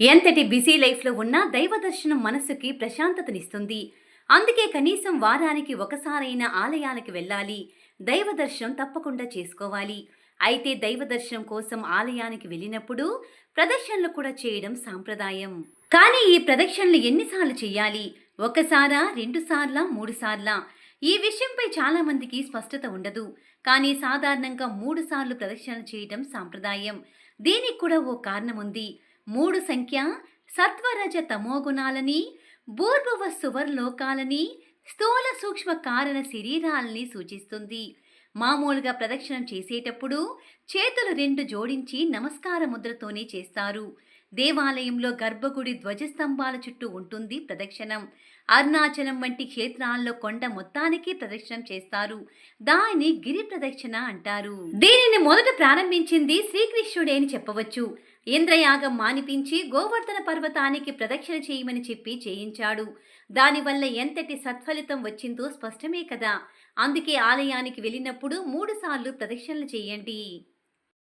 ఎంతటి బిజీ లైఫ్లో ఉన్నా దైవ దర్శనం మనసుకి ప్రశాంతతనిస్తుంది. అందుకే కనీసం వారానికి ఒకసారైనా ఆలయాలకు వెళ్ళాలి. దైవ దర్శనం తప్పకుండా చేసుకోవాలి. అయితే దైవ దర్శనం కోసం ఆలయానికి వెళ్ళినప్పుడు ప్రదర్శనలు కూడా చేయడం సాంప్రదాయం. కానీ ఈ ప్రదక్షిణలు ఎన్నిసార్లు చేయాలి? ఒకసారా? రెండుసార్లా? మూడుసార్లా? ఈ విషయంపై చాలా మందికి స్పష్టత ఉండదు. కానీ సాధారణంగా మూడుసార్లు ప్రదక్షిణలు చేయడం సాంప్రదాయం. దీనికి కూడా ఓ కారణం ఉంది మూడు సంఖ్య సత్వరజ తమోగుణాలని భూర్భువ సువర్లోకాలని స్థూల సూక్ష్మ కారణ శరీరాలని సూచిస్తుంది. మామూలుగా ప్రదక్షిణం చేసేటప్పుడు చేతులు రెండు జోడించి నమస్కార ముద్రతోనే చేస్తారు. దేవాలయంలో గర్భగుడి ధ్వజస్తంభాల చుట్టూ ఉంటుంది ప్రదక్షిణం. అరుణాచలం వంటి క్షేత్రాల్లో కొండ మొత్తానికి ప్రదక్షిణం చేస్తారు. దానిని గిరి ప్రదక్షిణ అంటారు. దీనిని మొదట ప్రారంభించింది శ్రీకృష్ణుడే అని చెప్పవచ్చు. ఇంద్రయాగం మానిపించి గోవర్ధన పర్వతానికి ప్రదక్షిణ చేయమని చెప్పి చేయించాడు. దానివల్ల ఎంతటి సత్ఫలితం వచ్చిందో స్పష్టమే కదా. అందుకే ఆలయానికి వెళ్ళినప్పుడు మూడుసార్లు ప్రదక్షిణలు చేయండి.